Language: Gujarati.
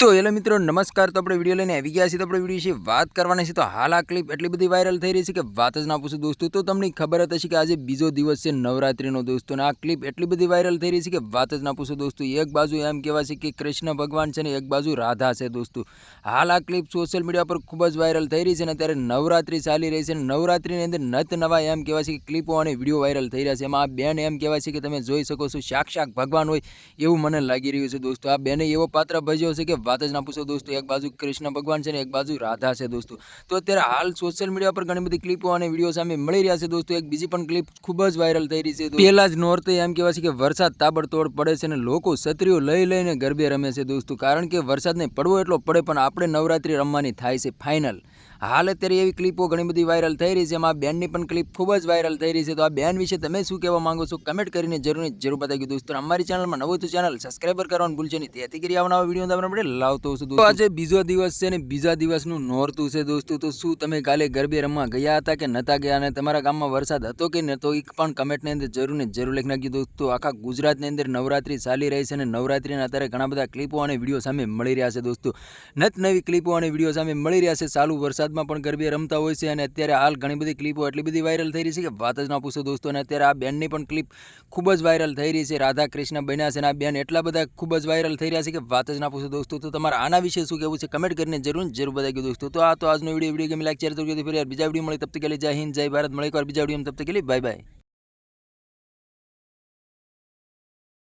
તો હેલો મિત્રો, નમસ્કાર. તો આપણે વીડિયો લઈને આવી ગયા છીએ. તો આપણે વીડિયો વિશે વાત કરવાની છે. તો હાલ આ ક્લિપ એટલી બધી વાયરલ થઈ રહી છે કે વાત જ ના પૂછું દોસ્તો. તો તમને ખબર જ હશે કે આજે બીજો દિવસ છે નવરાત્રિનો દોસ્તો. અને આ ક્લિપ એટલી બધી વાયરલ થઈ રહી છે કે વાત જ ના પૂછો દોસ્તો. એક બાજુ એમ કહેવાય છે કે કૃષ્ણ ભગવાન છે ને એક બાજુ રાધા છે દોસ્તો. હાલ આ ક્લિપ સોશિયલ મીડિયા પર ખૂબ જ વાયરલ થઈ રહી છે અને ત્યારે નવરાત્રિ ચાલી રહી છે. અને નવરાત્રિની અંદર નત નવા એમ કહેવાય છે કે ક્લિપો અને વીડિયો વાયરલ થઈ રહ્યા છે. એમાં આ બેન એમ કહેવાય છે કે તમે જોઈ શકો છો સાક્ષાત ભગવાન હોય એવું મને લાગી રહ્યું છે દોસ્તો. આ બેને એવો પાત્ર ભજ્યો છે કે વાત જ ના પૂછો દોસ્તો, એક બાજુ કૃષ્ણ ભગવાન છે ને એક બાજુ રાધા છે દોસ્તો. તો અત્યારે હાલ સોશિયલ મીડિયા પર ઘણી બધી ક્લિપો અને વીડિયો સામે મળી રહ્યા છે દોસ્તો. એક બીજી પણ ક્લિપ ખૂબ જ વાયરલ થઈ રહી છે પહેલા જ નોર્તે એમ કહેવાય છે કે વરસાદ તાબડતોડ પડે છે અને લોકો છત્રીઓ લઈ લઈને ગરબે રમે છે દોસ્તો. કારણ કે વરસાદ નહીં પડવો એટલો પડે, પણ આપણે નવરાત્રિ રમવાની થાય છે ફાઇનલ હાલ અત્યારે એવી ક્લિપો ઘણી બધી વાયરલ થઈ રહી છે. એમાં બેનની પણ ક્લિપ ખૂબ જ વાયરલ થઈ રહી છે. તો આ બેન વિશે તમે શું કહેવા માંગો છો? કમેન્ટ કરીને જરૂર જરૂર બતાવી દોસ્તો, અમારી ચેનલમાં નવું તો ચેનલ સબસ્ક્રાઈબર કરવાનું ભૂલશે નહીં. તેથી કરી આવવાના વીડિયો તમને આપણે લાવતો છું. તો આજે બીજો દિવસ છે ને બીજા દિવસનું નોરતું છે દોસ્તો. તો શું તમે કાલે ગરબે રમવા ગયા હતા કે નહોતા ગયા? અને તમારા ગામમાં વરસાદ હતો કે નહોતો એક પણ કમેન્ટની અંદર જરૂર જરૂર લખી નાખજો દોસ્તો. આખા ગુજરાતની અંદર નવરાત્રી ચાલી રહી છે અને નવરાત્રીના અત્યારે ઘણા બધા ક્લિપો અને વીડિયો સામે મળી રહ્યા છે દોસ્તો. નત નવી ક્લિપો અને વીડિયો સામે મળી રહ્યા છે. ચાલુ વરસાદમાં પણ ગરબે રમતા હોય છે અને અત્યારે હાલ ઘણી બધી ક્લિપો એટલી બધી વાયરલ થઈ રહી છે કે વાત જ ના પૂછો દોસ્તો. અને અત્યારે આ બેનની પણ ક્લિપ ખૂબ જ વાયરલ થઈ રહી છે. રાધા કૃષ્ણ બન્યા છે અને આ બેન એટલા બધા ખૂબ જ વાયરલ થઈ રહ્યા છે કે વાત જ ના પૂછો દોસ્તો. તો તમારા આના વિશે શું કહેવું છે? કમેન્ટ કરીને જરૂર જરૂર બતાવી દોસ્તો. તો આ તો આજનો વીડિયો વીડિયો ગમે લાઈક શેર તો ફરી બીજા વીડિયો મળે. તબ તક કે જય હિન્દ, જય ભારત. મળે એકવાર બીજા વીડિયો તબ તક કે બાય બાય